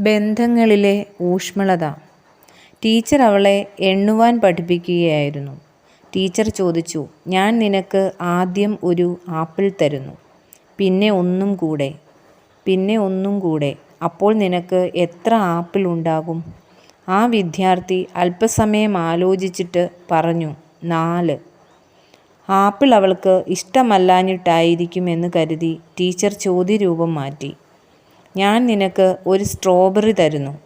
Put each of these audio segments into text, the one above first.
ബന്ധങ്ങളിലെ ഊഷ്മളത. Teacher അവളെ എണ്ണുവാൻ പഠിപ്പിക്കുകയായിരുന്നു. Teacher ചോദിച്ചു ഞാൻ നിനക്ക് ആദ്യം ഒരു ആപ്പിൾ തരുന്നു. പിന്നെ ഒന്നും കൂടെ. പിന്നെ ഒന്നും കൂടെ. അപ്പോൾ നിനക്ക് എത്ര ആപ്പിൾ ഉണ്ടാകും? ആ വിദ്യാർത്ഥി അല്പസമയം ആലോചിച്ചിട്ട് പറഞ്ഞു നാല്. ആപ്പിൾ അവൾക്ക് ഇഷ്ടമല്ലാഞ്ഞിട്ടായിരിക്കുമെന്ന് കരുതി ടീച്ചർ ചോദ്യരൂപം മാറ്റി. ഞാൻ നിനക്ക് ഒരു സ്ട്രോബെറി തരുന്നു.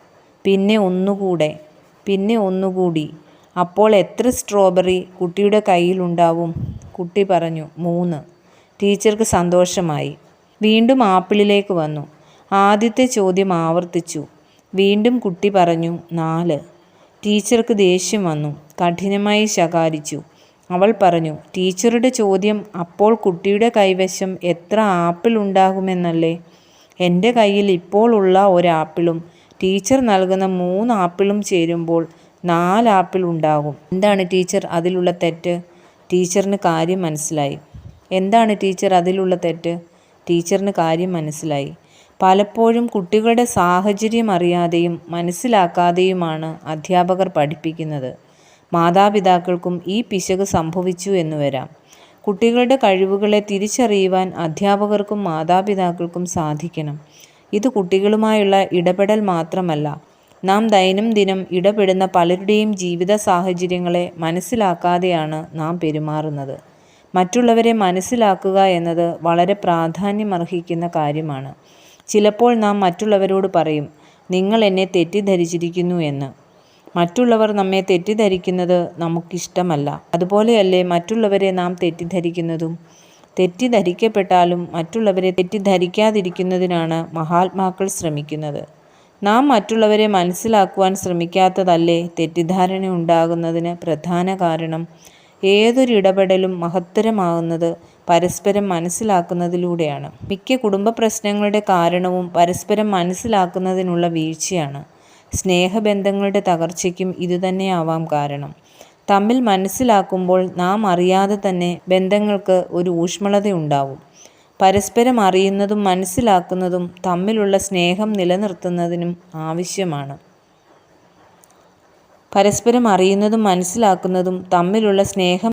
പിന്നെ ഒന്നുകൂടെ പിന്നെ ഒന്നുകൂടി. അപ്പോൾ എത്ര സ്ട്രോബെറി കുട്ടിയുടെ കയ്യിലുണ്ടാവും കുട്ടി പറഞ്ഞു മൂന്ന്. ടീച്ചർക്ക് സന്തോഷമായി. വീണ്ടും ആപ്പിളിലേക്ക് വന്നു. ആദ്യത്തെ ചോദ്യം ആവർത്തിച്ചു. വീണ്ടും കുട്ടി പറഞ്ഞു നാല്. ടീച്ചർക്ക് ദേഷ്യം വന്നു. കഠിനമായി ശകാരിച്ചു. അവൾ പറഞ്ഞു ടീച്ചറുടെ ചോദ്യം അപ്പോൾ കുട്ടിയുടെ കൈവശം എത്ര ആപ്പിൾ ഉണ്ടാകുമെന്നല്ലേ? എന്റെ കയ്യിൽ ഇപ്പോൾ ഉള്ള ഒരാപ്പിളും ടീച്ചർ നൽകുന്ന മൂന്ന് ആപ്പിളും ചേരുമ്പോൾ നാല് ആപ്പിൾ ഉണ്ടാകും. എന്താണ് ടീച്ചർ അതിലുള്ള തെറ്റ്? ടീച്ചറിന് കാര്യം മനസ്സിലായി. എന്താണ് ടീച്ചർ അതിലുള്ള തെറ്റ്? ടീച്ചറിന് കാര്യം മനസ്സിലായി. പലപ്പോഴും കുട്ടികളുടെ സാഹചര്യം അറിയാതെയും മനസ്സിലാക്കാതെയുമാണ് അധ്യാപകർ പഠിപ്പിക്കുന്നത്. മാതാപിതാക്കൾക്കും ഈ പിശക് സംഭവിച്ചു എന്ന് വരാം. കുട്ടികളുടെ കഴിവുകളെ തിരിച്ചറിയുവാൻ അധ്യാപകർക്കും മാതാപിതാക്കൾക്കും സാധിക്കണം. ഇത് കുട്ടികളുമായുള്ള ഇടപെടൽ മാത്രമല്ല നാം ദൈനംദിനം ഇടപെടുന്ന പലരുടെയും ജീവിത സാഹചര്യങ്ങളെ മനസ്സിലാക്കാതെയാണ് നാം പെരുമാറുന്നത്. മറ്റുള്ളവരെ മനസ്സിലാക്കുക എന്നത് വളരെ പ്രാധാന്യമർഹിക്കുന്ന കാര്യമാണ്. ചിലപ്പോൾ നാം മറ്റുള്ളവരോട് പറയും നിങ്ങൾ എന്നെ തെറ്റിദ്ധരിച്ചിരിക്കുന്നു എന്ന്. മറ്റുള്ളവർ നമ്മെ തെറ്റിദ്ധരിക്കുന്നത് നമുക്കിഷ്ടമല്ല. അതുപോലെയല്ലേ മറ്റുള്ളവരെ നാം തെറ്റിദ്ധരിക്കുന്നതും. തെറ്റിദ്ധരിക്കപ്പെട്ടാലും മറ്റുള്ളവരെ തെറ്റിദ്ധരിക്കാതിരിക്കുന്നതിനാണ് മഹാത്മാക്കൾ ശ്രമിക്കുന്നത്. നാം മറ്റുള്ളവരെ മനസ്സിലാക്കുവാൻ ശ്രമിക്കാത്തതല്ലേ തെറ്റിദ്ധാരണ ഉണ്ടാകുന്നതിന് പ്രധാന കാരണം. ഏതൊരു ഇടപെടലും മഹത്തരമാകുന്നത് പരസ്പരം മനസ്സിലാക്കുന്നതിലൂടെയാണ്. മിക്ക കുടുംബ പ്രശ്നങ്ങളുടെ കാരണവും പരസ്പരം മനസ്സിലാക്കുന്നതിനുള്ള വീഴ്ചയാണ്. സ്നേഹബന്ധങ്ങളുടെ തകർച്ചയ്ക്കും ഇതുതന്നെയാവാം കാരണം. തമ്മിൽ മനസ്സിലാക്കുമ്പോൾ നാം അറിയാതെ തന്നെ ബന്ധങ്ങൾക്ക് ഒരു ഊഷ്മളതയുണ്ടാവും പരസ്പരം അറിയുന്നതും മനസ്സിലാക്കുന്നതും തമ്മിലുള്ള സ്നേഹം നിലനിർത്തുന്നതിനും ആവശ്യമാണ്. പരസ്പരം അറിയുന്നതും മനസ്സിലാക്കുന്നതും തമ്മിലുള്ള സ്നേഹം